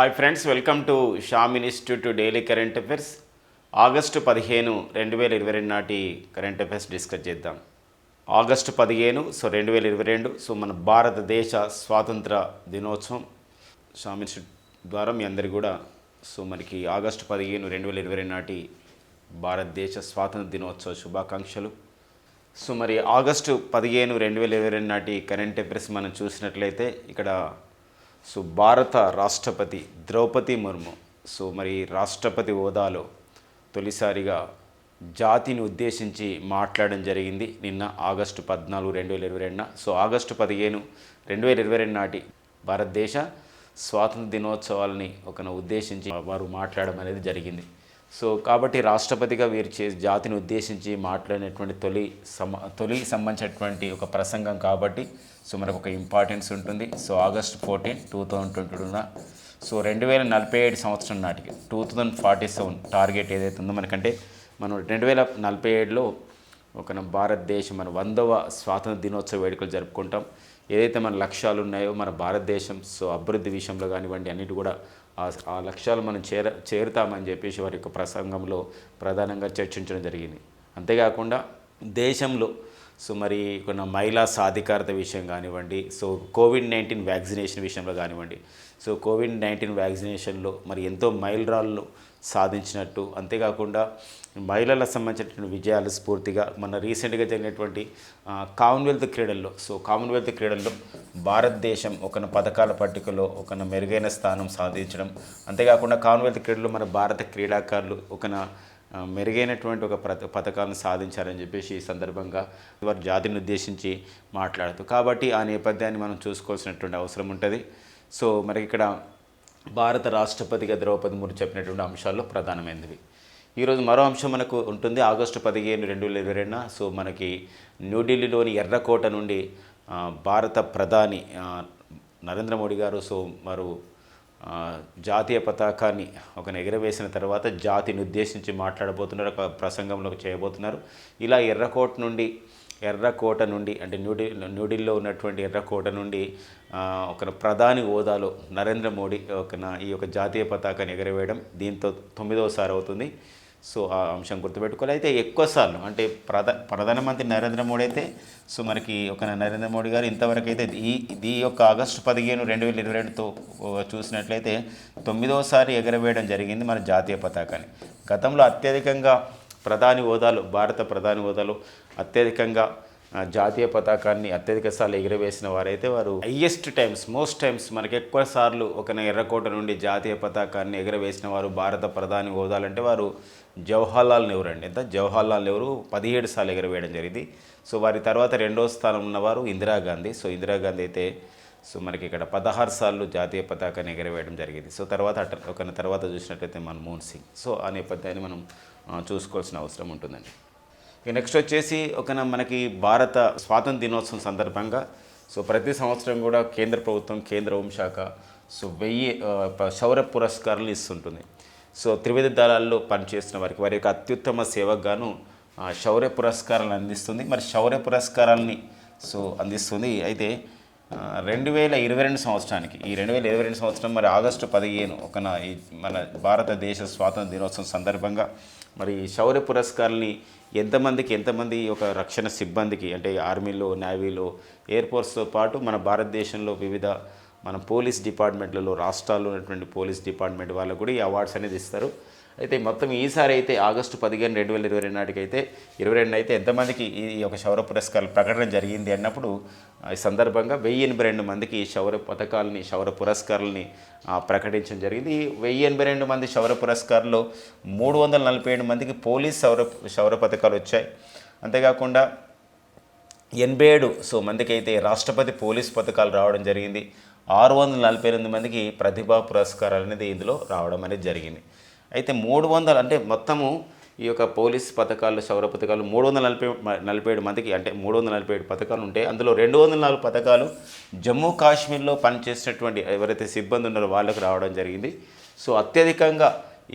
Hi friends welcome to Sham institute daily current affairs August పదిహేను రెండు వేల ఇరవై రెండు నాటి కరెంట్ అఫైర్స్ డిస్కస్ చేద్దాం. ఆగస్టు పదిహేను సో రెండు వేల ఇరవై రెండు సో మన భారతదేశ స్వాతంత్ర దినోత్సవం. షామ్ ఇన్స్టిట్యూట్ ద్వారా మీ అందరి కూడా సో మనకి ఆగస్టు పదిహేను రెండు వేల ఇరవై రెండు నాటి భారతదేశ స్వాతంత్ర దినోత్సవ శుభాకాంక్షలు. సో మరి ఆగస్టు పదిహేను రెండు వేల ఇరవై రెండు నాటి కరెంట్ అఫైర్స్ మనం చూసినట్లయితే ఇక్కడ సో భారత రాష్ట్రపతి ద్రౌపది ముర్ము. సో మరి రాష్ట్రపతి హోదాలో తొలిసారిగా జాతిని ఉద్దేశించి మాట్లాడడం జరిగింది. నిన్న ఆగస్టు పద్నాలుగు రెండు వేల ఇరవై రెండున. సో ఆగస్టు పదిహేను రెండు వేల ఇరవై రెండు నాటి భారతదేశ స్వాతంత్ర దినోత్సవాలని ఒకన ఉద్దేశించి వారు మాట్లాడడం అనేది జరిగింది. సో కాబట్టి రాష్ట్రపతిగా వీరు చే జాతిని ఉద్దేశించి మాట్లాడినటువంటి తొలి సమ తొలి సంబంధించినటువంటి ఒక ప్రసంగం కాబట్టి సో మనకు ఒక ఇంపార్టెన్స్ ఉంటుంది. So August fourteen two thousand twenty టూన so రెండు వేల నలభై ఏడు సంవత్సరం నాటికి two thousand forty seven target ఏదైతే ఉందో మనకంటే మనం రెండు వేల నలభై ఏడులో ఒక భారతదేశం మన వందవ స్వాతంత్ర దినోత్సవ వేడుకలు జరుపుకుంటాం. ఏదైతే మన లక్ష్యాలు ఉన్నాయో మన భారతదేశం సో అభివృద్ధి విషయంలో కానివ్వండి అన్నిటి కూడా ఆ లక్ష్యాలు మనం చేర చేరుతామని చెప్పేసి వారి యొక్క ప్రసంగంలో ప్రధానంగా చర్చించడం జరిగింది. అంతేకాకుండా దేశంలో సో మరి కొన్ని మహిళా సాధికారత విషయం కానివ్వండి సో కోవిడ్ నైన్టీన్ వ్యాక్సినేషన్ విషయంలో కానివ్వండి సో కోవిడ్ నైన్టీన్ వ్యాక్సినేషన్లో మరి ఎంతో మైలురాళ్ళు సాధించినట్టు అంతేకాకుండా మహిళలకు సంబంధించినటువంటి విజయాలు స్ఫూర్తిగా మన రీసెంట్గా జరిగినటువంటి కామన్వెల్త్ క్రీడల్లో సో కామన్వెల్త్ క్రీడల్లో భారతదేశం ఒక పథకాల పట్టికలో ఒక మెరుగైన స్థానం సాధించడం అంతేకాకుండా కామన్వెల్త్ క్రీడల్లో మన భారత క్రీడాకారులు ఒక మెరుగైనటువంటి ఒక ప్రత పథకాలను సాధించారని చెప్పేసి ఈ సందర్భంగా వారు జాతిని ఉద్దేశించి మాట్లాడుతూ. కాబట్టి ఆ నేపథ్యాన్ని మనం చూసుకోవాల్సినటువంటి అవసరం ఉంటుంది. సో మరి ఇక్కడ భారత రాష్ట్రపతిగా ద్రౌపది ముర్ము చెప్పినటువంటి అంశాల్లో ప్రధానమైనవి ఈరోజు మరో అంశం మనకు ఉంటుంది. ఆగస్టు పదిహేను రెండు వేల ఇరవై రెండున సో మనకి న్యూఢిల్లీలోని ఎర్రకోట నుండి భారత ప్రధాని నరేంద్ర మోడీ గారు సో మరో జాతీయ పతాకాన్ని ఒక ఎగరవేసిన తర్వాత జాతిని ఉద్దేశించి మాట్లాడబోతున్నారు ఒక ప్రసంగంలో చేయబోతున్నారు. ఇలా ఎర్రకోట నుండి ఎర్రకోట నుండి అంటే న్యూఢి న్యూఢిల్లీలో ఉన్నటువంటి ఎర్రకోట నుండి ఒక ప్రధాని హోదాలో నరేంద్ర మోడీ ఒక ఈ యొక్క జాతీయ పతాకాన్ని ఎగరవేయడం దీంతో తొమ్మిదవసారి అవుతుంది. సో ఆ అంశం గుర్తుపెట్టుకోవాలి. అయితే ఎక్కువసార్లు అంటే ప్రధా ప్రధానమంత్రి నరేంద్ర మోడీ అయితే సో మనకి ఒక నరేంద్ర మోడీ గారు ఇంతవరకు అయితే ఈ ఈ యొక్క ఆగస్టు పదిహేను రెండు వేల ఇరవై రెండుతో చూసినట్లయితే తొమ్మిదోసారి ఎగరవేయడం జరిగింది మన జాతీయ పతాకాన్ని. గతంలో అత్యధికంగా ప్రధాని హోదాలో భారత ప్రధాని హోదాలో అత్యధికంగా జాతీయ పతాకాన్ని అత్యధిక సార్లు ఎగిరవేసిన వారైతే వారు హయ్యెస్ట్ టైమ్స్ మోస్ట్ టైమ్స్ మనకి ఎక్కువ సార్లు ఒక ఎర్రకోట నుండి జాతీయ పతాకాన్ని ఎగరవేసిన వారు భారత ప్రధాని హోదాలంటే వారు జవహర్లాల్ నెహ్రూ అండి. ఎంత? జవహర్లాల్ నెహ్రూ పదిహేడు సార్లు ఎగరవేయడం జరిగింది. సో వారి తర్వాత రెండో స్థానం ఉన్నవారు ఇందిరాగాంధీ సో ఇందిరాగాంధీ అయితే సో మనకి ఇక్కడ పదహారు సార్లు జాతీయ పతాకాన్ని ఎగరవేయడం జరిగింది. సో తర్వాత అట ఒక తర్వాత చూసినట్లయితే మన్మోహన్ సింగ్. సో ఆ నేపథ్యాన్ని మనం చూసుకోవాల్సిన అవసరం ఉంటుందండి. నెక్స్ట్ వచ్చేసి ఒక మనకి భారత స్వాతంత్ర దినోత్సవం సందర్భంగా సో ప్రతి సంవత్సరం కూడా కేంద్ర ప్రభుత్వం కేంద్ర హోంశాఖ సో వెయ్యి శౌర శౌర్య పురస్కారాలు ఇస్తుంటుంది. సో త్రివిధ దళాల్లో పనిచేస్తున్న వారికి వారి యొక్క అత్యుత్తమ సేవకు గాను శౌర్య పురస్కారాలను అందిస్తుంది. మరి శౌర్య పురస్కారాలని సో అందిస్తుంది. అయితే రెండు వేల ఇరవై రెండు సంవత్సరానికి ఈ రెండు వేల ఇరవై రెండు సంవత్సరం మరి ఆగస్టు పదిహేను ఒక మన భారతదేశ స్వాతంత్ర దినోత్సవం సందర్భంగా మరి శౌర్య పురస్కారాలని ఎంతమందికి ఎంతమంది ఒక రక్షణ సిబ్బందికి అంటే ఆర్మీలో నేవీలో ఎయిర్ ఫోర్స్తో పాటు మన భారతదేశంలో వివిధ మన పోలీస్ డిపార్ట్మెంట్లలో రాష్ట్రాల్లో ఉన్నటువంటి పోలీస్ డిపార్ట్మెంట్ వాళ్ళకు కూడా ఈ అవార్డ్స్ అనేది ఇస్తారు. అయితే మొత్తం ఈసారి అయితే ఆగస్టు పదిహేను రెండు వేల ఇరవై రెండు నాటికైతే ఇరవై రెండు అయితే ఎంతమందికి ఈ యొక్క శౌర్య పురస్కారాలు ప్రకటన జరిగింది అన్నప్పుడు ఈ సందర్భంగా వెయ్యి ఎనభై రెండు మందికి శౌర శౌర్య పథకాలని శౌర్య పురస్కారాలని ప్రకటించడం జరిగింది. ఈ వెయ్యి ఎనభై రెండు మంది శౌర్య పురస్కారంలో మూడు వందల నలభై ఏడు మందికి పోలీస్ శౌర్య శౌర్య పథకాలు వచ్చాయి. అంతేకాకుండా ఎనభై ఏడు సో మందికి అయితే రాష్ట్రపతి పోలీస్ పథకాలు రావడం జరిగింది. ఆరు వందల నలభై ఎనిమిది మందికి ప్రతిభా పురస్కారాలు అనేది ఇందులో రావడం అనేది జరిగింది. అయితే మూడు వందలు అంటే మొత్తము ఈ యొక్క పోలీస్ పథకాలు సౌర పథకాలు మూడు వందల నలభై నలభై ఏడు మందికి అంటే మూడు వందల నలభై ఏడు పథకాలు ఉంటాయి అందులో రెండు వందల నాలుగు పథకాలు జమ్మూ కాశ్మీర్లో పనిచేసినటువంటి ఎవరైతే సిబ్బంది ఉన్నారో వాళ్ళకు రావడం జరిగింది. సో అత్యధికంగా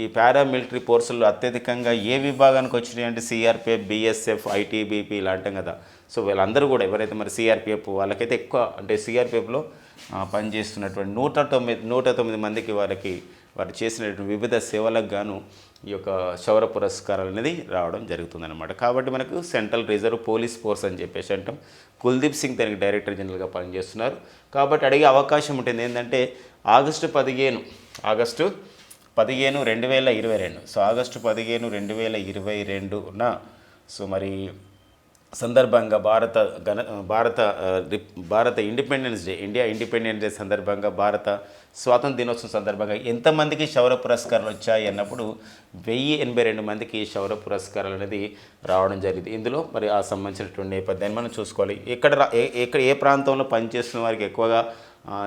ఈ పారామిలిటరీ ఫోర్సుల్లో అత్యధికంగా ఏ విభాగానికి వచ్చినాయి అంటే సిఆర్పిఎఫ్ బిఎస్ఎఫ్ ఐటీబీపీ ఇలా అంటాం కదా. సో వీళ్ళందరూ కూడా ఎవరైతే మరి సిఆర్పిఎఫ్ వాళ్ళకైతే ఎక్కువ అంటే సిఆర్పిఎఫ్లో పనిచేస్తున్నటువంటి నూట తొమ్మిది నూట తొమ్మిది మందికి వాళ్ళకి వారు చేసినటువంటి వివిధ సేవలకు గాను ఈ యొక్క శౌర పురస్కారాలు అనేది రావడం జరుగుతుందన్నమాట. కాబట్టి మనకు సెంట్రల్ రిజర్వ్ పోలీస్ ఫోర్స్ అని చెప్పేసి అంటాం. కుల్దీప్ సింగ్ దానికి డైరెక్టర్ జనరల్గా పనిచేస్తున్నారు. కాబట్టి అడిగే అవకాశం ఉంటుంది. ఏంటంటే ఆగస్టు పదిహేను ఆగస్టు పదిహేను రెండు వేల ఇరవై రెండు. సో ఆగస్టు పదిహేను రెండు వేల ఇరవై రెండున సో మరి సందర్భంగా భారత గణ భారత భారత Independence Day India Independence Day సందర్భంగా భారత స్వాతంత్ర దినోత్సవం సందర్భంగా ఎంతమందికి శౌర పురస్కారాలు వచ్చాయి అన్నప్పుడు వెయ్యి ఎనభై రెండు మందికి శౌర పురస్కారాలు అనేది రావడం జరిగింది. ఇందులో మరి ఆ సంబంధించినటువంటి నేపథ్యాన్ని మనం చూసుకోవాలి. ఎక్కడ ఏ ఎక్కడ ఏ ప్రాంతంలో పనిచేస్తున్న వారికి ఎక్కువగా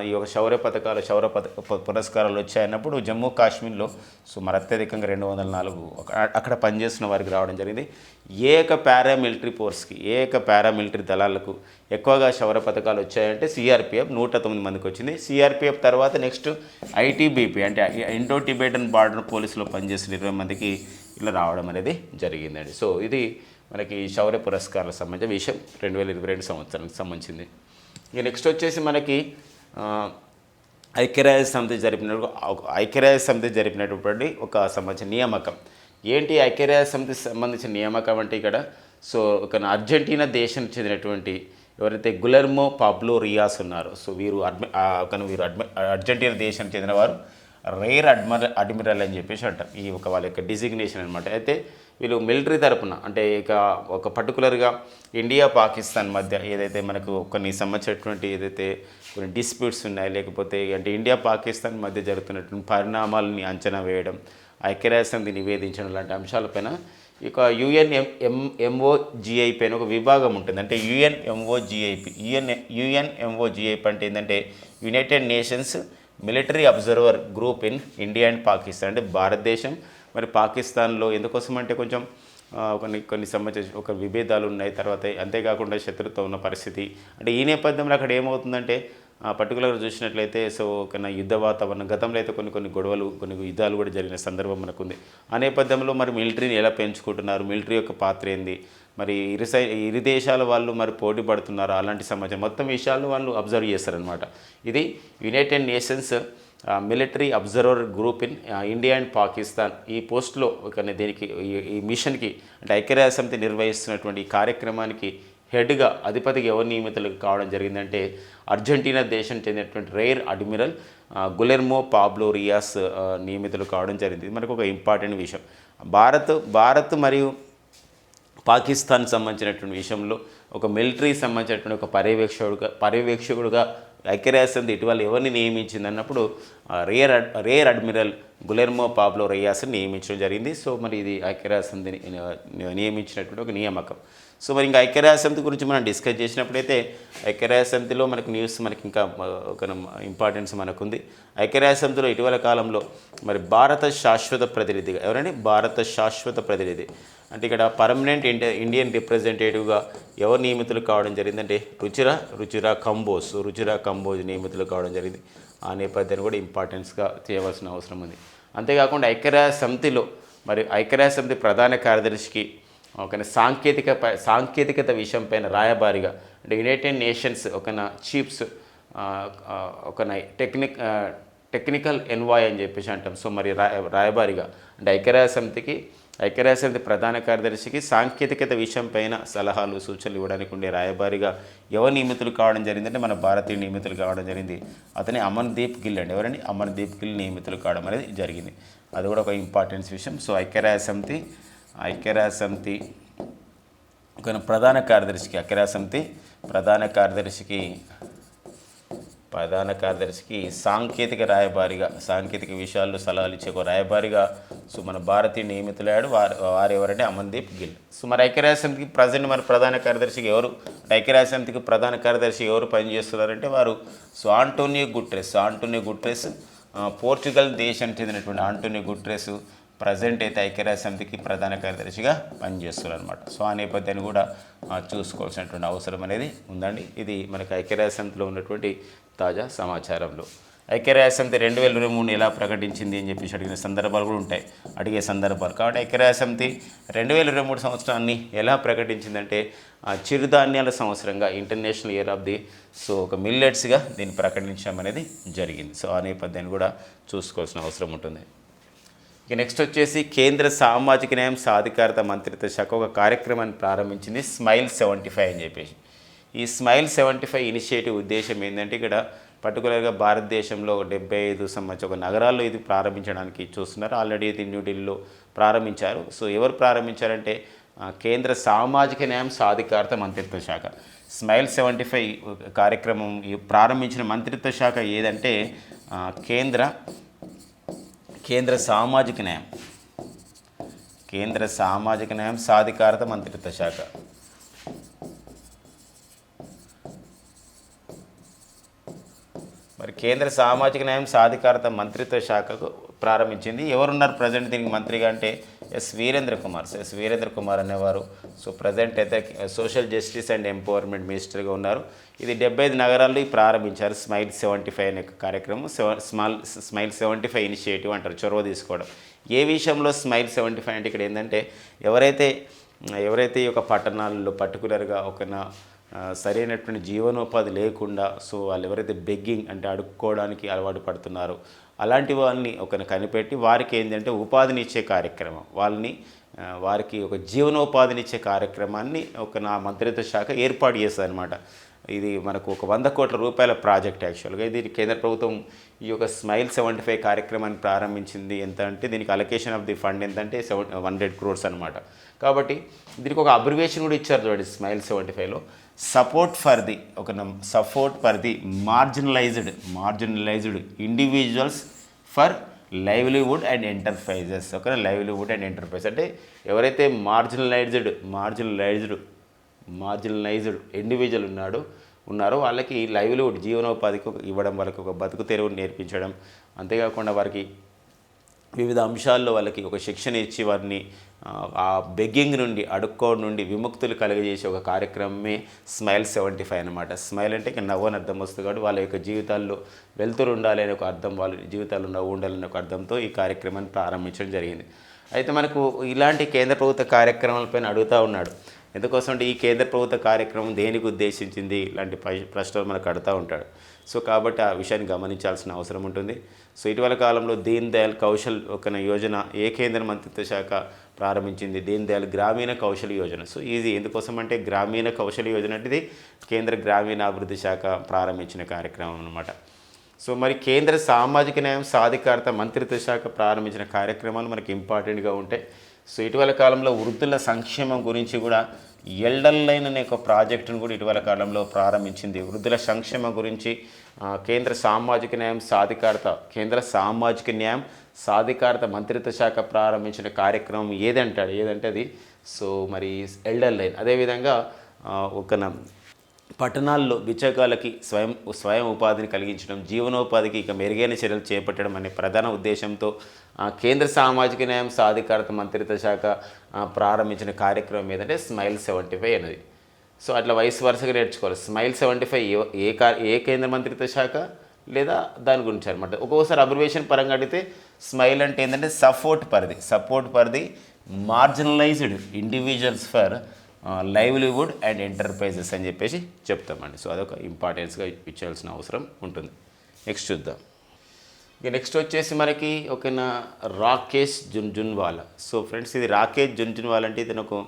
ఈ యొక్క శౌర్య పథకాలు శౌర్య పథక పురస్కారాలు వచ్చాయన్నప్పుడు జమ్మూ కాశ్మీర్లో సుమారు అత్యధికంగా రెండు వందల నాలుగు అక్కడ పనిచేస్తున్న వారికి రావడం జరిగింది. ఏక పారామిలిటరీ ఫోర్స్కి ఏక పారామిలిటరీ దళాలకు ఎక్కువగా శౌర్య పథకాలు వచ్చాయంటే సిఆర్పిఎఫ్ నూట తొమ్మిది మందికి వచ్చింది. సిఆర్పిఎఫ్ తర్వాత నెక్స్ట్ ఐటీబీపీ అంటే ఇండో టిబెటన్ బార్డర్ పోలీసులో పనిచేసిన ఇరవై మందికి ఇలా రావడం అనేది జరిగిందండి. సో ఇది మనకి శౌర్య పురస్కారాలకు సంబంధించిన విషయం రెండు వేల ఇరవై రెండు సంవత్సరానికి సంబంధించింది. ఇక నెక్స్ట్ వచ్చేసి మనకి ఐక్యరాజ్య సమితి జరిపిన ఐక్యరాజ్య సమితి జరిపినటువంటి ఒక సంబంధించిన నియామకం. ఏంటి ఐక్యరాజ్య సమితి సంబంధించిన నియామకం అంటే ఇక్కడ? సో ఒక అర్జెంటీనా దేశం చెందినటువంటి ఎవరైతే గులర్మో పాబ్లో రియాస్ ఉన్నారో సో వీరు అడ్మి ఒక వీరు అడ్మి అర్జెంటీనా దేశానికి చెందినవారు రేర్ అడ్మిర అడ్మిరల్ అని చెప్పేసి అంటారు. ఈ ఒక వాళ్ళ యొక్క డిజిగ్నేషన్ అనమాట అయితే వీళ్ళు మిలిటరీ తరపున అంటే ఇక ఒక పర్టికులర్గా ఇండియా పాకిస్తాన్ మధ్య ఏదైతే మనకు కొన్ని సంబంధించినటువంటి ఏదైతే కొన్ని డిస్ప్యూట్స్ ఉన్నాయి. లేకపోతే అంటే ఇండియా పాకిస్తాన్ మధ్య జరుగుతున్నటువంటి పరిణామాలని అంచనా వేయడం ఐక్యరాజ్యసమితి నివేదించడం లాంటి అంశాలపైన ఇక యుఎన్ ఎం ఎం ఎంఓజిఐ పైన ఒక విభాగం ఉంటుంది. అంటే UN MOGIP UN UN MOGIP అంటే ఏంటంటే United Nations military observer group in India and Pakistan అంటే భారతదేశం మరి పాకిస్తాన్లో ఎందుకోసం అంటే కొంచెం కొన్ని కొన్ని సంబంధించి ఒక విభేదాలు ఉన్నాయి. తర్వాత అంతేకాకుండా శత్రుత్వం ఉన్న పరిస్థితి. అంటే ఈ నేపథ్యంలో అక్కడ ఏమవుతుందంటే పర్టికులర్గా చూసినట్లయితే సో ఒక యుద్ధ వాతావరణం గతంలో అయితే కొన్ని కొన్ని గొడవలు కొన్ని యుద్ధాలు కూడా జరిగిన సందర్భం మనకు ఉంది ఆ నేపథ్యంలో మరి మిలిటరీని ఎలా పెంచుకుంటున్నారు? మిలిటరీ యొక్క పాత్ర ఏంది? మరి ఇరు సై ఇరు దేశాల వాళ్ళు మరి పోటీ పడుతున్నారు? అలాంటి సమాచారం మొత్తం విషయాలు వాళ్ళు అబ్జర్వ్ చేస్తారనమాట ఇది United Nations military observer group in India and Pakistan ఈ పోస్ట్లో కానీ దీనికి ఈ- ఈ మిషన్కి అంటే ఐక్యరాజ్య సమితి నిర్వహిస్తున్నటువంటి ఈ కార్యక్రమానికి హెడ్గా అధిపతిగా ఎవరు నియమితులు కావడం జరిగిందంటే అర్జెంటీనా దేశం చెందినటువంటి rear admiral Guillermo Pablo Rios నియమితులు కావడం జరిగింది. ఇది మనకు ఒక ఇంపార్టెంట్ విషయం. భారత్ భారత్ మరియు పాకిస్తాన్ సంబంధించినటువంటి విషయంలో ఒక మిలిటరీ సంబంధించినటువంటి ఒక పర్యవేక్షకుడుగా పర్యవేక్షకుడుగా ఐక్యరాజ్య ఇటీవల ఎవరిని నియమించింది అన్నప్పుడు rear rear admiral Guillermo Pablo రియాస్ని నియమించడం జరిగింది. సో మరి ఇది ఐక్యరాజ్య నియమించినటువంటి ఒక నియామకం. సో మరి ఇంకా ఐక్యరాజ్య సమితి గురించి మనం డిస్కస్ చేసినప్పుడైతే ఐక్యరాజ్య సమితిలో మనకు న్యూస్ మనకి ఇంకా ఒక ఇంపార్టెన్స్ మనకుంది. ఐక్యరాజ్య సమితిలో ఇటీవల కాలంలో మరి భారత శాశ్వత ప్రతినిధిగా ఎవరండి? భారత శాశ్వత ప్రతినిధి. అంటే ఇక్కడ పర్మనెంట్ ఇండియన్ రిప్రజెంటేటివ్గా ఎవరు నియమితులు కావడం జరిగిందంటే రుచిరా రుచిరా కంబోజ్ రుచిరా కంబోజ్ నియమితులు కావడం జరిగింది. ఆ నేపథ్యాన్ని కూడా ఇంపార్టెన్స్గా చేయవలసిన అవసరం ఉంది. అంతేకాకుండా ఐక్యరాజ్య సమితిలో మరి ఐక్యరాజ్య సమితి ప్రధాన కార్యదర్శికి ఒక సాంకేతిక సాంకేతికత విషయం పైన రాయబారిగా అంటే యునైటెడ్ నేషన్స్ ఒక చీప్స్ ఒక టెక్నిక్ టెక్నికల్ ఎన్వాయ్ అని చెప్పేసి అంటాం. సో మరి రాయ రాయబారిగా అంటే ఐక్యరాజ్య సమితికి ఐక్యరాజ్య సమితి ప్రధాన కార్యదర్శికి సాంకేతికత విషయం పైన సలహాలు సూచనలు ఇవ్వడానికి ఉండే రాయబారిగా ఎవరు నియమితులు కావడం జరిగిందంటే మన భారతీయ నియమితులు కావడం జరిగింది. అతని అమన్దీప్ గిల్ అండి. ఎవరండి? అమన్దీప్ గిల్ నియమితులు కావడం అనేది జరిగింది. అది కూడా ఒక ఇంపార్టెన్స్ విషయం. సో ఐక్యరాజ్య సమితి ఐక్యరాజ్య సమితి ఒక ప్రధాన కార్యదర్శికి ఐక్యరాజ్య సమితి ప్రధాన కార్యదర్శికి ప్రధాన కార్యదర్శికి సాంకేతిక రాయబారిగా సాంకేతిక విషయాల్లో సలహాలు ఇచ్చే ఒక రాయబారిగా సో మన భారతీయ నియమితులయ్యాడు. వారు వారు ఎవరంటే అమన్దీప్ గిల్. సో మరి ఐక్యరాసమితికి ప్రజెంట్ మన ప్రధాన కార్యదర్శికి ఎవరు ఐక్యరాజ్యసమితికి ప్రధాన కార్యదర్శి ఎవరు పనిచేస్తున్నారంటే వారు so Antonio Guterres Antonio Guterres Portugal దేశానికి చెందినటువంటి ఆంటోనియో గుట్రెస్ ప్రజెంట్ అయితే ఐక్యరాజ్య సమితికి ప్రధాన కార్యదర్శిగా పనిచేస్తున్నారు అనమాట సో ఆ నేపథ్యాన్ని కూడా చూసుకోవాల్సినటువంటి అవసరం అనేది ఉందండి. ఇది మనకి ఐక్యరాజ్య సమితిలో ఉన్నటువంటి తాజా సమాచారంలో. ఐక్యరాజ్యసమితి రెండు వేల ఇరవై మూడు ఎలా ప్రకటించింది అని చెప్పేసి అడిగిన సందర్భాలు కూడా ఉంటాయి. అడిగే సందర్భాలు. కాబట్టి ఐక్యరాజ్యసమితి రెండు వేల ఇరవై మూడు సంవత్సరాన్ని ఎలా ప్రకటించిందంటే ఆ చిరుధాన్యాల సంవత్సరంగా international year of the so ఒక మిల్లెట్స్గా దీన్ని ప్రకటించడం అనేది జరిగింది. సో ఆ నేపథ్యాన్ని కూడా చూసుకోవాల్సిన అవసరం ఉంటుంది. ఇక నెక్స్ట్ వచ్చేసి కేంద్ర సామాజిక న్యాయం సాధికారత మంత్రిత్వ శాఖ ఒక కార్యక్రమాన్ని ప్రారంభించింది స్మైల్ సెవెంటీ ఫైవ్ అని చెప్పేసి. ఈ స్మైల్ సెవెంటీ ఫైవ్ ఇనిషియేటివ్ ఉద్దేశం ఏంటంటే ఇక్కడ పర్టికులర్గా భారతదేశంలో డెబ్బై ఐదు సంవత్సర ఒక నగరాల్లో ఇది ప్రారంభించడానికి చూస్తున్నారు. ఆల్రెడీ ఇది న్యూఢిల్లీలో ప్రారంభించారు. సో ఎవరు ప్రారంభించారంటే కేంద్ర సామాజిక న్యాయం సాధికారత మంత్రిత్వ శాఖ. స్మైల్ సెవెంటీ ఫైవ్ కార్యక్రమం ప్రారంభించిన మంత్రిత్వ శాఖ ఏదంటే కేంద్ర కేంద్ర సామాజిక న్యాయం. కేంద్ర సామాజిక న్యాయం సాధికారత మంత్రిత్వ శాఖ. మరి కేంద్ర సామాజిక న్యాయం సాధికారత మంత్రిత్వ శాఖకు ప్రారంభించింది. ఎవరున్నారు ప్రజెంట్ దీనికి మంత్రిగా అంటే S Virendra Kumar so S Virendra Kumar అనేవారు. సో ప్రజెంట్ అయితే సోషల్ జస్టిస్ అండ్ ఎంపవర్మెంట్ మినిస్టర్గా ఉన్నారు. ఇది డెబ్బై ఐదు నగరాల్లో ప్రారంభించారు. స్మైల్ సెవెంటీ ఫైవ్ అనే కార్యక్రమం. Small smile seventy five initiative అంటారు చొరవ తీసుకోవడం. ఏ విషయంలో స్మైల్ సెవెంటీ ఫైవ్ అంటే ఇక్కడ ఏంటంటే ఎవరైతే ఎవరైతే ఈ యొక్క పట్టణాల్లో పర్టికులర్గా ఒక నా- సరైనటువంటి జీవనోపాధి లేకుండా సో వాళ్ళు ఎవరైతే బెగ్గింగ్ అంటే అడుక్కోవడానికి అలవాటు పడుతున్నారో అలాంటి వాళ్ళని ఒకరిని కనిపెట్టి వారికి ఏంటంటే ఉపాధిని ఇచ్చే కార్యక్రమం. వాళ్ళని వారికి ఒక జీవనోపాధినిచ్చే కార్యక్రమాన్ని ఒక నా మంత్రిత్వ శాఖ ఏర్పాటు చేస్తుంది అనమాట ఇది మనకు ఒక వంద కోట్ల రూపాయల ప్రాజెక్ట్ యాక్చువల్గా. ఇది కేంద్ర ప్రభుత్వం ఈ యొక్క స్మైల్ సెవెంటీ ఫైవ్ కార్యక్రమాన్ని ప్రారంభించింది ఎంత అంటే దీనికి అలొకేషన్ ఆఫ్ ది ఫండ్ ఎంతంటే సెవెన్ హండ్రెడ్ క్రోర్స్ అనమాట కాబట్టి దీనికి ఒక అబ్రివేషన్ కూడా ఇచ్చారు చూడండి స్మైల్ సెవెంటీ ఫైవ్లో. సపోర్ట్ ఫర్ ది ఒక support for the marginalised marginalised individuals for livelihood and enterprises ఒక లైవ్లీవుడ్ అండ్ ఎంటర్ప్రైజ్ అంటే ఎవరైతే మార్జినలైజ్డ్ మార్జినలైజ్డ్ మార్జినలైజ్డ్ ఇండివిజువల్ ఉన్నాడో ఉన్నారో వాళ్ళకి లైవ్లీవుడ్ జీవనోపాధికి ఇవ్వడం వాళ్ళకి ఒక బతుకు తెరువును నేర్పించడం. అంతేకాకుండా వారికి వివిధ అంశాల్లో వాళ్ళకి ఒక శిక్షణ ఇచ్చి వారిని ఆ, బెగ్గింగ్ నుండి అడుక్కోవడం నుండి విముక్తులు కలుగజేసే ఒక కార్యక్రమమే స్మైల్ సెవెంటీ ఫైవ్ అనమాట స్మైల్ అంటే ఇక నవ్వు అని అర్థం వస్తుంది కాబట్టి వాళ్ళ యొక్క జీవితాల్లో వెళ్తురు ఉండాలి అనే ఒక అర్థం వాళ్ళ జీవితాల్లో నవ్వు ఉండాలనే ఒక అర్థంతో ఈ కార్యక్రమాన్ని ప్రారంభించడం జరిగింది. అయితే మనకు ఇలాంటి కేంద్ర ప్రభుత్వ కార్యక్రమాలపైన అడుగుతూ ఉన్నాడు. ఎందుకోసం అంటే ఈ కేంద్ర ప్రభుత్వ కార్యక్రమం దేనికి ఉద్దేశించింది? ఇలాంటి ప్రశ్నలు మనకు అడుగుతూ ఉంటాడు. సో కాబట్టి ఆ విషయాన్ని గమనించాల్సిన అవసరం ఉంటుంది. సో ఇటీవల కాలంలో దీన్ దయాల్ కౌశల్ ఒక యోజన ఏ కేంద్ర మంత్రిత్వ శాఖ ప్రారంభించింది? దీన్ దయాల్ గ్రామీణ కౌశల్ యోజన. సో ఇది ఎందుకోసం అంటే గ్రామీణ కౌశల్ యోజన అంటే ఇది కేంద్ర గ్రామీణాభివృద్ధి శాఖ ప్రారంభించిన కార్యక్రమం అనమాట సో మరి కేంద్ర సామాజిక న్యాయం సాధికారత మంత్రిత్వ శాఖ ప్రారంభించిన కార్యక్రమాలు మనకి ఇంపార్టెంట్గా ఉంటాయి. సో ఇటీవల కాలంలో వృద్ధుల సంక్షేమం గురించి కూడా ఎల్డల్ లైన్ అనే ఒక ప్రాజెక్టును కూడా ఇటీవల కాలంలో ప్రారంభించింది. వృద్ధుల సంక్షేమ గురించి కేంద్ర సామాజిక న్యాయం సాధికారత కేంద్ర సామాజిక న్యాయం సాధికారత మంత్రిత్వ శాఖ ప్రారంభించిన కార్యక్రమం ఏదంటాడు ఏదంటే అది? సో మరి ఎల్డల్ లైన్. అదేవిధంగా ఒక న- పట్టణాల్లో బిచ్చగాళ్ళకి స్వయం స్వయం ఉపాధిని కలిగించడం జీవనోపాధికి ఇక మెరుగైన చర్యలు చేపట్టడం అనే ప్రధాన ఉద్దేశంతో కేంద్ర సామాజిక న్యాయం సాధికారత మంత్రిత్వ శాఖ ప్రారంభించిన కార్యక్రమం ఏదంటే స్మైల్ సెవెంటీ ఫైవ్ అనేది సో అట్లా వయసు వరుసగా నేర్చుకోవాలి. స్మైల్ సెవెంటీ ఫైవ్ ఏ కా ఏ కేంద్ర మంత్రిత్వ శాఖ లేదా దాని గురించి అనమాట. ఒక్కొక్కసారి అబ్రివేషన్ పరంగా అడిగితే స్మైల్ అంటే ఏంటంటే సపోర్ట్ పరిధి. సపోర్ట్ పరిధి marginalized individuals for livelihood and enterprises అని చెప్పేసి చెప్తామండి. సో అదొక ఇంపార్టెన్స్గా ఇచ్చాల్సిన అవసరం ఉంటుంది. నెక్స్ట్ చూద్దాం. ఇక నెక్స్ట్ వచ్చేసి మనకి ఒక నా రాకేష్ జున్జున్వాలా సో ఫ్రెండ్స్ ఇది రాకేష్ జున్జున్వాలా అంటే ఇతను ఒక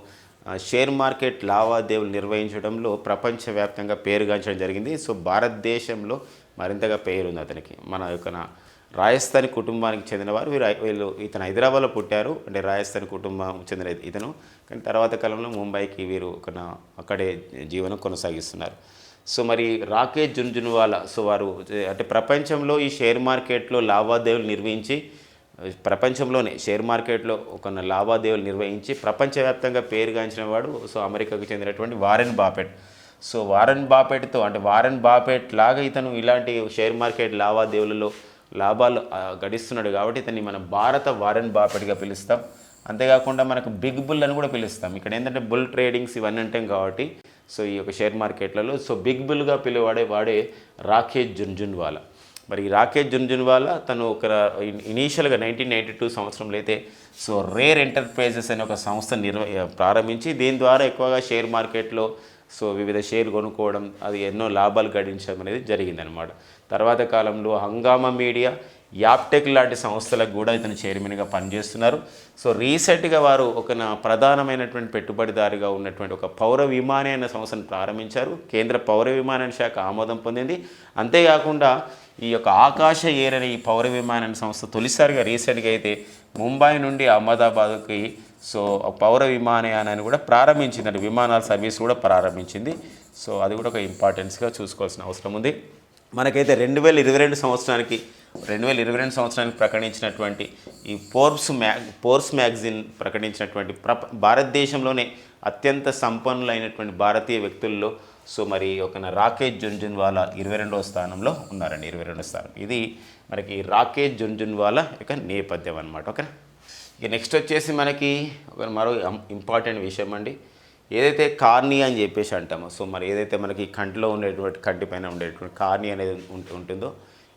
షేర్ మార్కెట్ లావాదేవీలు నిర్వహించడంలో ప్రపంచవ్యాప్తంగా పేరుగాంచడం జరిగింది. సో భారతదేశంలో మరింతగా పేరుంది అతనికి. మన యొక్క రాజస్థాన్ కుటుంబానికి చెందినవారు. వీరు వీళ్ళు ఇతను హైదరాబాద్లో పుట్టారు. అంటే రాజస్థాన్ కుటుంబం చెందిన ఇతను. కానీ తర్వాత కాలంలో ముంబైకి వీరు ఒక అక్కడే జీవనం కొనసాగిస్తున్నారు. సో మరి రాకేష్ జున్జున్వాలా సో వారు అంటే ప్రపంచంలో ఈ షేర్ మార్కెట్లో లావాదేవీలు నిర్వహించి ప్రపంచంలోనే షేర్ మార్కెట్లో ఒక లావాదేవీలు నిర్వహించి ప్రపంచవ్యాప్తంగా పేరుగాంచిన వాడు సో అమెరికాకు చెందినటువంటి వారెన్ బాపెట్. సో వారెన్ బాపెట్తో అంటే వారెన్ బాపెట్ లాగా ఇతను ఇలాంటి షేర్ మార్కెట్ లావాదేవీలలో లాభాలు గడిస్తున్నాడు కాబట్టి ఇతన్ని మన భారత వారెన్ బాపెట్గా పిలుస్తాం. అంతేకాకుండా మనకు బిగ్ బుల్ అని కూడా పిలుస్తాం. ఇక్కడ ఏంటంటే బుల్ ట్రేడింగ్స్ ఇవన్నీ అంటాం కాబట్టి సో ఈ యొక్క షేర్ మార్కెట్లలో సో బిగ్ బుల్గా పిలువాడే వాడే రాకేష్ జున్జున్వాలా. మరి రాకేష్ జున్జున్వాలా తను ఒక ఇనీషియల్గా నైన్టీన్ నైంటీ టూ సంవత్సరంలో అయితే సో రేర్ ఎంటర్ప్రైజెస్ అనే ఒక సంస్థ నిర్వ ప్రారంభించి దీని ద్వారా ఎక్కువగా షేర్ మార్కెట్లో సో వివిధ షేర్లు కొనుక్కోవడం అది ఎన్నో లాభాలు గడించడం అనేది జరిగిందనమాట తర్వాత కాలంలో హంగామా మీడియా యాప్టెక్ లాంటి సంస్థలకు కూడా ఇతను చైర్మన్గా పనిచేస్తున్నారు. సో రీసెంట్గా వారు ఒక నా ప్రధానమైనటువంటి పెట్టుబడిదారుగా ఉన్నటువంటి ఒక పౌర విమానయాన సంస్థను ప్రారంభించారు. కేంద్ర పౌర విమానయాన శాఖ ఆమోదం పొందింది. అంతేకాకుండా ఈ యొక్క ఆకాశ ఏరని ఈ పౌర విమానయాన సంస్థ తొలిసారిగా రీసెంట్గా అయితే ముంబై నుండి అహ్మదాబాద్కి సో పౌర విమానయానాన్ని కూడా ప్రారంభించిందండి. విమానాల సర్వీస్ కూడా ప్రారంభించింది. సో అది కూడా ఒక ఇంపార్టెన్స్గా చూసుకోవాల్సిన అవసరం ఉంది. మనకైతే రెండు వేల ఇరవై రెండు సంవత్సరానికి రెండు వేల ఇరవై రెండు సంవత్సరానికి ప్రకటించినటువంటి ఈ ఫోర్బ్స్ మ్యాగ్ ఫోర్బ్స్ మ్యాగజిన్ ప్రకటించినటువంటి ప్రప భారతదేశంలోనే అత్యంత సంపన్నులైనటువంటి భారతీయ వ్యక్తుల్లో సో మరి ఒక రాకేష్ జున్జున్వాలా ఇరవై రెండవ స్థానంలో ఉన్నారండి ఇరవై రెండవ స్థానం. ఇది మనకి రాకేష్ జున్జున్వాలా యొక్క నేపథ్యం అనమాట ఓకేనా? ఇక నెక్స్ట్ వచ్చేసి మనకి ఒక మరో ఇంపార్టెంట్ విషయం అండి. ఏదైతే కార్ని అని చెప్పేసి అంటామో సో మరి ఏదైతే మనకి కంటిలో ఉండేటువంటి కంటి పైన ఉండేటువంటి కార్ని అనేది ఉంటుందో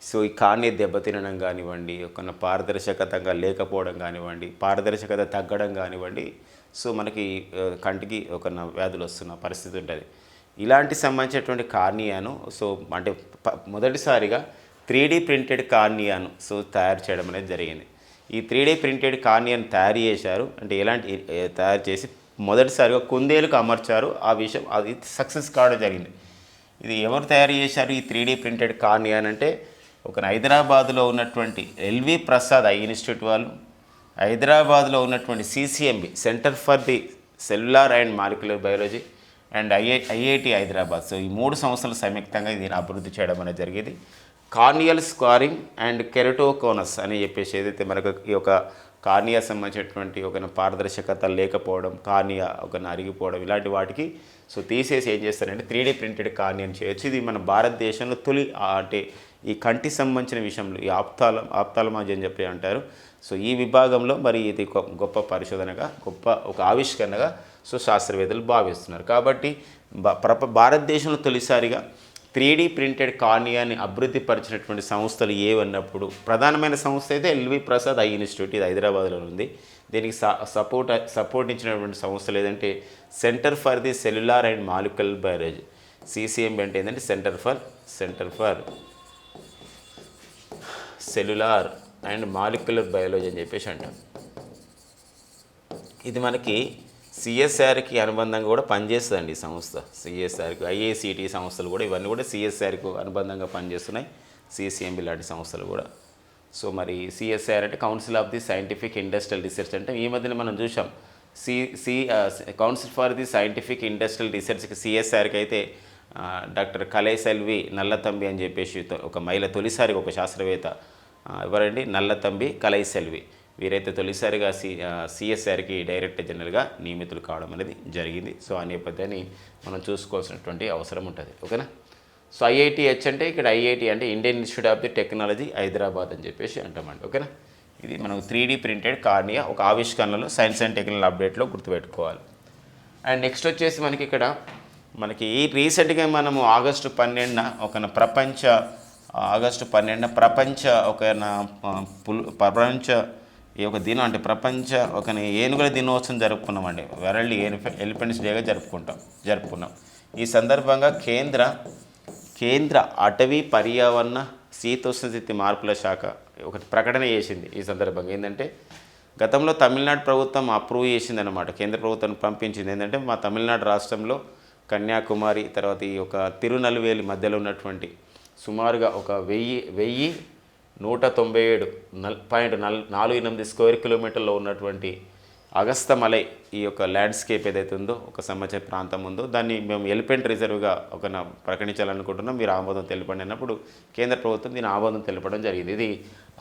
సో ఈ కార్ని దెబ్బతినడం కానివ్వండి ఒక పారదర్శకతంగా లేకపోవడం కానివ్వండి పారదర్శకత తగ్గడం కానివ్వండి సో మనకి కంటికి ఒక వ్యాధులు వస్తున్న పరిస్థితి ఉంటుంది. ఇలాంటి సంబంధించినటువంటి కార్నియాను సో అంటే మొదటిసారిగా త్రీ ప్రింటెడ్ కార్నియాను సో తయారు చేయడం అనేది జరిగింది. ఈ త్రీ ప్రింటెడ్ కార్నియాను తయారు చేశారు. అంటే ఎలాంటి తయారు చేసి మొదటిసారిగా కుందేలుకు అమర్చారు. ఆ విషయం అది సక్సెస్ కావడం జరిగింది. ఇది ఎవరు తయారు చేశారు ఈ త్రీ ప్రింటెడ్ కార్నియాన్ అంటే? ఒక హైదరాబాద్లో ఉన్నటువంటి ఎల్వి ప్రసాద్ ఐ ఇన్స్టిట్యూట్ వాళ్ళు హైదరాబాద్లో ఉన్నటువంటి CCMB centre for the cellular and molecular biology and II IIT Hyderabad. So ఈ మూడు సంస్థలు సంయుక్తంగా దీన్ని అభివృద్ధి చేయడం అనేది జరిగేది. కార్నియల్ స్క్వారింగ్ అండ్ కెరటోకోనస్ అని చెప్పేసి ఏదైతే మనకు ఈ యొక్క కార్నియా సంబంధించినటువంటి ఒక పారదర్శకత లేకపోవడం కార్నియా ఒక అరిగిపోవడం ఇలాంటి వాటికి సో తీసేసి ఏం చేస్తారంటే త్రీ డీ ప్రింటెడ్ కార్నియాని చేయొచ్చు. ఇది మన భారతదేశంలో తొలి అంటే ఈ కంటి సంబంధించిన విషయంలో ఈ ఆప్తాల ఆప్తాలమాజీ అని చెప్పి అంటారు. సో ఈ విభాగంలో మరి ఇది గొప్ప పరిశోధనగా గొప్ప ఒక ఆవిష్కరణగా సో శాస్త్రవేత్తలు భావిస్తున్నారు. కాబట్టి ప్రప భారతదేశంలో తొలిసారిగా త్రీ డీ ప్రింటెడ్ కార్నియాని అభివృద్ధి పరిచినటువంటి సంస్థలు ఏవన్నప్పుడు ప్రధానమైన సంస్థ అయితే ఎల్వి ప్రసాద్ ఐ ఇన్స్టిట్యూట్ ఇది హైదరాబాద్లో ఉంది. దీనికి స సపోర్ట్ సపోర్ట్ ఇచ్చినటువంటి సంస్థలు ఏదంటే centre for the cellular and molecular biology. CCMB అంటే ఏంటంటే centre for centre for cellular. And molecular biology అని చెప్పేసి అంటాం. ఇది మనకి సిఎస్ఆర్కి అనుబంధంగా కూడా పనిచేస్తుందండి ఈ సంస్థ. సిఎస్ఆర్కి ఐఏసిటి సంస్థలు కూడా ఇవన్నీ కూడా సిఎస్ఆర్కు అనుబంధంగా పనిచేస్తున్నాయి. సిసిఎంబి లాంటి సంస్థలు కూడా. సో మరి సిఎస్ఆర్ అంటే council of the scientific industrial research అంటే ఈ మధ్యన మనం చూసాం C C council for the scientific industrial రీసెర్చ్కి సిఎస్ఆర్కి అయితే డాక్టర్ కలేసెల్వి నల్లతంబి అని చెప్పేసి ఒక మహిళ తొలిసారి ఒక శాస్త్రవేత్త ఎవరండి? ఎవరండి నల్లతంబి కలైసెల్వి వీరైతే తొలిసారిగా సి సిఎస్ఆర్కి డైరెక్టర్ జనరల్గా నియమితులు కావడం అనేది జరిగింది. సో ఆ నేపథ్యాన్ని మనం చూసుకోవాల్సినటువంటి అవసరం ఉంటుంది. ఓకేనా? సో ఐఐటిహెచ్ అంటే ఇక్కడ ఐఐటి అంటే Indian institute of the technology Hyderabad అని చెప్పేసి అంటామండి. ఓకేనా? ఇది మనం త్రీ డీ ప్రింటెడ్ కార్నియా ఒక ఆవిష్కరణలో సైన్స్ అండ్ టెక్నాలజీ అప్డేట్లో గుర్తుపెట్టుకోవాలి. అండ్ నెక్స్ట్ వచ్చేసి మనకి ఇక్కడ మనకి ఈ రీసెంట్గా మనము ఆగస్టు పన్నెండున ఒక ప్రపంచ ఆగస్టు పన్నెండున ప్రపంచ ఒక పుల్- ప్రపంచ ఈ ఒక దినం అంటే ప్రపంచ ఒక ఏనుగుల దినోత్సవం జరుపుకున్నామండి. వరల్డ్ ఎలిఫెంట్స్ డేగా జరుపుకుంటాం జరుపుకున్నాం. ఈ సందర్భంగా కేంద్ర కేంద్ర అటవీ పర్యావరణ శీతోష్ణస్థితి మార్పుల శాఖ ఒకటి ప్రకటన చేసింది ఈ సందర్భంగా. ఏంటంటే గతంలో తమిళనాడు ప్రభుత్వం అప్రూవ్ చేసింది అనమాట కేంద్ర ప్రభుత్వం పంపించింది. ఏంటంటే మా తమిళనాడు రాష్ట్రంలో కన్యాకుమారి తర్వాత ఈ యొక్క తిరునల్వేలి మధ్యలో ఉన్నటువంటి సుమారుగా ఒక వెయ్యి వెయ్యి నూట తొంభై ఏడు నల్ పాయింట్ నల్ నాలుగు ఎనిమిది స్క్వేర్ కిలోమీటర్లో ఉన్నటువంటి అగస్తమలై ఈ యొక్క ల్యాండ్స్కేప్ ఏదైతే ఉందో ఒక సంవత్సర ప్రాంతం ఉందో దాన్ని మేము ఎలిఫెంట్ రిజర్వ్గా ఒక ప్రకటించాలనుకుంటున్నాం. మీరు ఆమోదం తెలపండి అన్నప్పుడు కేంద్ర ప్రభుత్వం దీని ఆమోదం తెలపడం జరిగింది. ఇది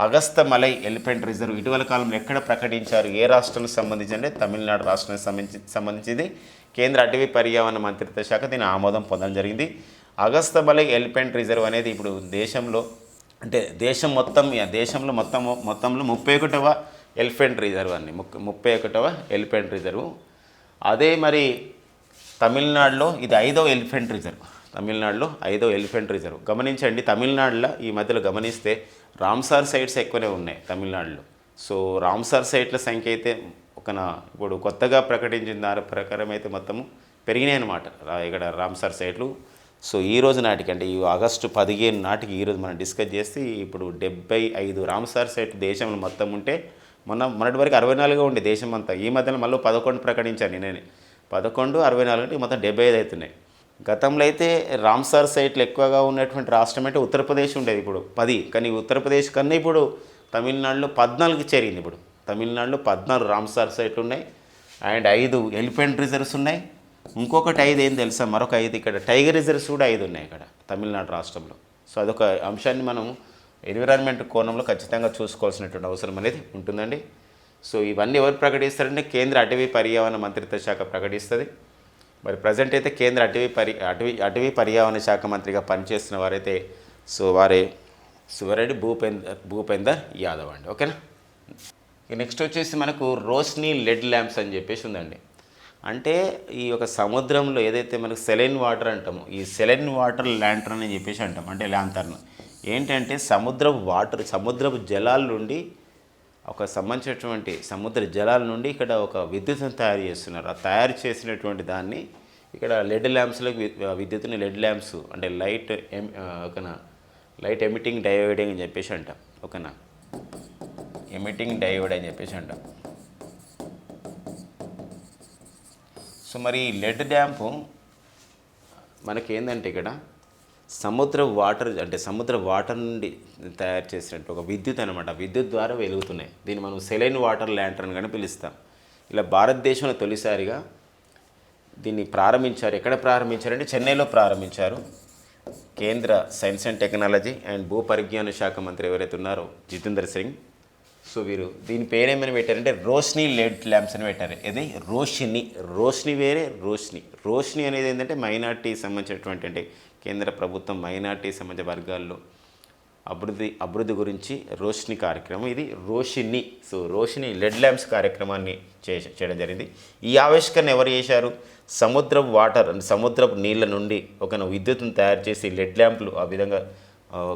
అగస్తమలై ఎలిఫెంట్ రిజర్వ్ ఇటీవల కాలంలో ఎక్కడ ప్రకటించారు? ఏ రాష్ట్రానికి సంబంధించి అంటే తమిళనాడు రాష్ట్రానికి సంబంధించి సంబంధించింది. కేంద్ర అటవీ పర్యావరణ మంత్రిత్వ శాఖ దీని ఆమోదం పొందడం జరిగింది. అగస్తమలై ఎలిఫెంట్ రిజర్వ్ అనేది ఇప్పుడు దేశంలో అంటే దేశం మొత్తం దేశంలో మొత్తం మొత్తంలో ముప్పై ఒకటవ ఎలిఫెంట్ రిజర్వ్ అండి. ముక్- ముప్పై ఒకటవ ఎలిఫెంట్ రిజర్వ్. అదే మరి తమిళనాడులో ఇది ఐదవ ఎలిఫెంట్ రిజర్వ్. తమిళనాడులో ఐదో ఎలిఫెంట్ రిజర్వ్. గమనించండి తమిళనాడులో ఈ మధ్యలో గమనిస్తే రామ్సార్ సైట్స్ ఎక్కువనే ఉన్నాయి తమిళనాడులో. సో రామ్సార్ సైట్ల సంఖ్య అయితే ఒక ఇప్పుడు కొత్తగా ప్రకటించిన దాని ప్రకారం అయితే మొత్తము పెరిగినాయి అనమాట ఇక్కడ రామ్సార్ సైట్లు. సో ఈ రోజు నాటికి అంటే ఈ ఆగస్టు పదిహేను నాటికి ఈరోజు మనం డిస్కస్ చేస్తే ఇప్పుడు డెబ్బై ఐదు రామ్సార్ సైట్ దేశంలో మొత్తం ఉంటే మొన్న మొన్నటి వరకు అరవై నాలుగుగా ఉండే దేశం అంతా ఈ మధ్యన మళ్ళీ పదకొండు ప్రకటించాను నేనే పదకొండు అరవై నాలుగు అంటే మొత్తం డెబ్బై ఐదు అవుతున్నాయి. గతంలో అయితే రామ్సార్ సైట్లు ఎక్కువగా ఉన్నటువంటి రాష్ట్రం అంటే ఉత్తరప్రదేశ్ ఉండేది ఇప్పుడు పది. కానీ ఉత్తరప్రదేశ్ కన్నా ఇప్పుడు తమిళనాడులో పద్నాలుగు చేరింది ఇప్పుడు. తమిళనాడులో పద్నాలుగు రామ్సార్ సైట్లు ఉన్నాయి. అండ్ ఐదు ఎలిఫెంట్ రిజర్వ్స్ ఉన్నాయి. ఇంకొకటి ఐదు ఏం తెలుసా? మరొక ఐదు ఇక్కడ. టైగర్ రిజర్వ్స్ కూడా ఐదు ఉన్నాయి ఇక్కడ తమిళనాడు రాష్ట్రంలో. సో అదొక అంశాన్ని మనం ఎన్విరాన్మెంట్ కోణంలో ఖచ్చితంగా చూసుకోవాల్సినటువంటి అవసరం అనేది ఉంటుందండి. సో ఇవన్నీ ఎవరు ప్రకటిస్తారంటే కేంద్ర అటవీ పర్యావరణ మంత్రిత్వ శాఖ ప్రకటిస్తుంది. మరి ప్రజెంట్ అయితే కేంద్ర అటవీ పరి అటవీ అటవీ పర్యావరణ శాఖ మంత్రిగా పనిచేస్తున్న వారైతే సో వారే శివరెడ్డి భూపేందర్ భూపేందర్ యాదవ్ అండి. ఓకేనా? నెక్స్ట్ వచ్చేసి మనకు రోష్ని లెడ్ ల్యాంప్స్ అని చెప్పేసి ఉందండి. అంటే ఈ యొక్క సముద్రంలో ఏదైతే మనకు సెలైన్ వాటర్ అంటామో ఈ సెలైన్ వాటర్ ల్యాంటర్న్ అని చెప్పేసి అంటాం అంటే ల్యాంతర్న్. ఏంటంటే సముద్రపు వాటర్ సముద్రపు జలాల నుండి ఒక సంబంధించినటువంటి సముద్ర జలాల నుండి ఇక్కడ ఒక విద్యుత్తును తయారు చేస్తున్నారు. ఆ తయారు చేసినటువంటి దాన్ని ఇక్కడ లెడ్ ల్యాంప్స్లో విద్యుత్తుని లెడ్ ల్యాంప్స్ అంటే లైట్ ఎమ్ ఒకనా లైట్ ఎమిటింగ్ డయోడ్ అని చెప్పేసి అంటాం ఓకేనా? ఎమిటింగ్ డయోడ్ అని చెప్పేసి అంటాం. సో మరి లెడ్ డ్యాంపు మనకేందంటే ఇక్కడ సముద్ర వాటర్ అంటే సముద్ర వాటర్ నుండి తయారు చేసినట్టు ఒక విద్యుత్ అనమాట విద్యుత్ ద్వారా వెలుగుతున్నాయి. దీన్ని మనం సెలైన్ వాటర్ ల్యాంటర్న్ కానీ పిలుస్తాం. ఇలా భారతదేశంలో తొలిసారిగా దీన్ని ప్రారంభించారు. ఎక్కడ ప్రారంభించారంటే చెన్నైలో ప్రారంభించారు. కేంద్ర సైన్స్ అండ్ టెక్నాలజీ అండ్ భూ పరిజ్ఞాన శాఖ మంత్రి ఎవరైతే ఉన్నారో జితేందర్ సింగ్. సో వీరు దీని పేరేమని పెట్టారంటే రోష్ని లెడ్ ల్యాంప్స్ అని పెట్టారు. ఇది రోషిని. రోష్ని వేరే రోష్ని. రోష్ని అనేది ఏంటంటే మైనార్టీ సంబంధించినటువంటి అంటే కేంద్ర ప్రభుత్వం మైనార్టీ సంబంధించిన వర్గాల్లో అభివృద్ధి అభివృద్ధి గురించి రోషిని కార్యక్రమం. ఇది Roshini. So Roshini LED lamps కార్యక్రమాన్ని చే చేయడం జరిగింది. ఈ ఆవిష్కరణ ఎవరు చేశారు? సముద్రపు వాటర్ సముద్రపు నీళ్ళ నుండి ఒక విద్యుత్ను తయారు చేసి లెడ్ ల్యాంపులు ఆ విధంగా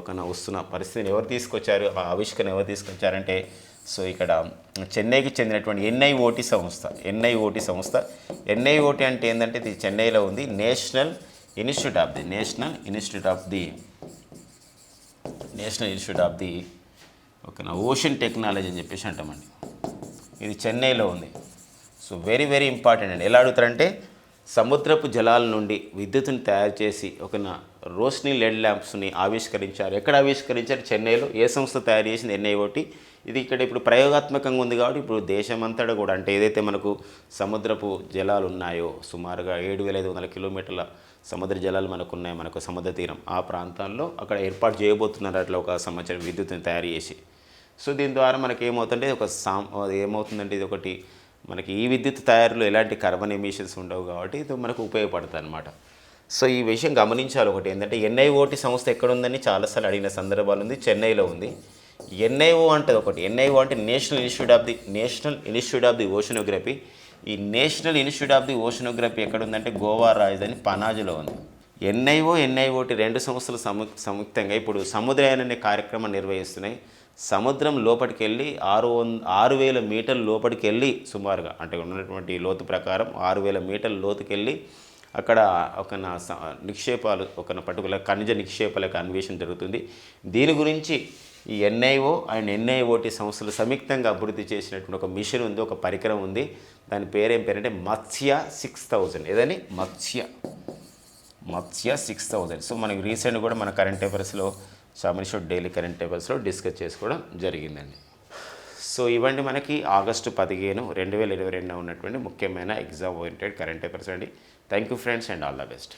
కన్నా వస్తున్న పరిస్థితిని ఎవరు తీసుకొచ్చారు? ఆ ఆవిష్కరణ ఎవరు తీసుకొచ్చారంటే సో ఇక్కడ చెన్నైకి చెందినటువంటి ఎన్ఐఓటి సంస్థ ఎన్ఐఓటి సంస్థ. ఎన్ఐఓటి అంటే ఏంటంటే ఇది చెన్నైలో ఉంది. National institute of the national institute of the national institute of the ఓకేనా ఓషన్ టెక్నాలజీ అని చెప్పేసి అంటామండి. ఇది చెన్నైలో ఉంది. సో వెరీ వెరీ ఇంపార్టెంట్ అండి. ఎలా అడుగుతారంటే సముద్రపు జలాల నుండి విద్యుత్తును తయారు చేసి ఒక రోష్ని లెడ్ ల్యాంప్స్ని ఆవిష్కరించారు. ఎక్కడ ఆవిష్కరించారు? చెన్నైలో. ఏ సంస్థ తయారు చేసింది? ఎన్ఐఓటి. ఇది ఇక్కడ ఇప్పుడు ప్రయోగాత్మకంగా ఉంది కాబట్టి ఇప్పుడు దేశమంతటా కూడా అంటే ఏదైతే మనకు సముద్రపు జలాలు ఉన్నాయో సుమారుగా ఏడు వేల ఐదు వందల కిలోమీటర్ల సముద్ర జలాలు మనకు ఉన్నాయి మనకు సముద్ర తీరం. ఆ ప్రాంతాల్లో అక్కడ ఏర్పాటు చేయబోతున్నారు అట్లా ఒక సంవత్సరం విద్యుత్ని తయారు చేసి. సో దీని ద్వారా మనకి ఏమవుతుంటే ఒక సాం ఏమవుతుందంటే ఇది ఒకటి మనకి ఈ విద్యుత్ తయారీలో ఎలాంటి కార్బన్ ఎమిషన్స్ ఉండవు కాబట్టి ఇది మనకు ఉపయోగపడుతుంది అనమాట సో ఈ విషయం గమనించాలి ఒకటి. ఏంటంటే ఎన్ఐఓటి సంస్థ ఎక్కడుందని చాలాసార్లు అడిగిన సందర్భాలు ఉంది. చెన్నైలో ఉంది. ఎన్ఐఓ అంటే ఒకటి. ఎన్ఐఓ అంటే national institute of the national institute of the oceanography. ఈ national institute of the oceanography ఎక్కడ ఉందంటే గోవా రాజధాని పనాజీలో ఉంది. ఎన్ఐఓ ఎన్ఐఓటి రెండు సంస్థలు సము సంయుక్తంగా ఇప్పుడు సముద్రయాన్ అనే కార్యక్రమం నిర్వహిస్తున్నాయి. సముద్రం లోపలికి వెళ్ళి ఆరు వంద ఆరు వేల మీటర్ల లోపలికి వెళ్ళి సుమారుగా అంటే ఉన్నటువంటి లోతు ప్రకారం ఆరు వేల మీటర్ల లోతుకెళ్ళి అక్కడ ఒక నా నిక్షేపాలు ఒక పర్టికులర్ ఖనిజ నిక్షేపాలకు అన్వేషణ జరుగుతుంది. దీని గురించి ఈ ఎన్ఐఓ అండ్ ఎన్ఐఓటి సంస్థలు సంయుక్తంగా అభివృద్ధి చేసినటువంటి ఒక మిషన్ ఉంది ఒక పరికరం ఉంది. దాని పేరేం పేరంటే మత్స్య సిక్స్ థౌజండ్. ఏదని? Matsya. Matsya six thousand. So మనకి రీసెంట్ కూడా మన కరెంట్ అఫైర్స్లో సామర్షో డైలీ కరెంట్ అఫైర్స్లో డిస్కస్ చేసుకోవడం జరిగిందండి. సో ఇవ్వండి మనకి ఆగస్టు పదిహేను రెండు వేల ఇరవై రెండున ఉన్నటువంటి ముఖ్యమైన ఎగ్జామ్ ఓరియంటెడ్ కరెంట్ అఫైర్స్ అండి. Thank you friends and all the best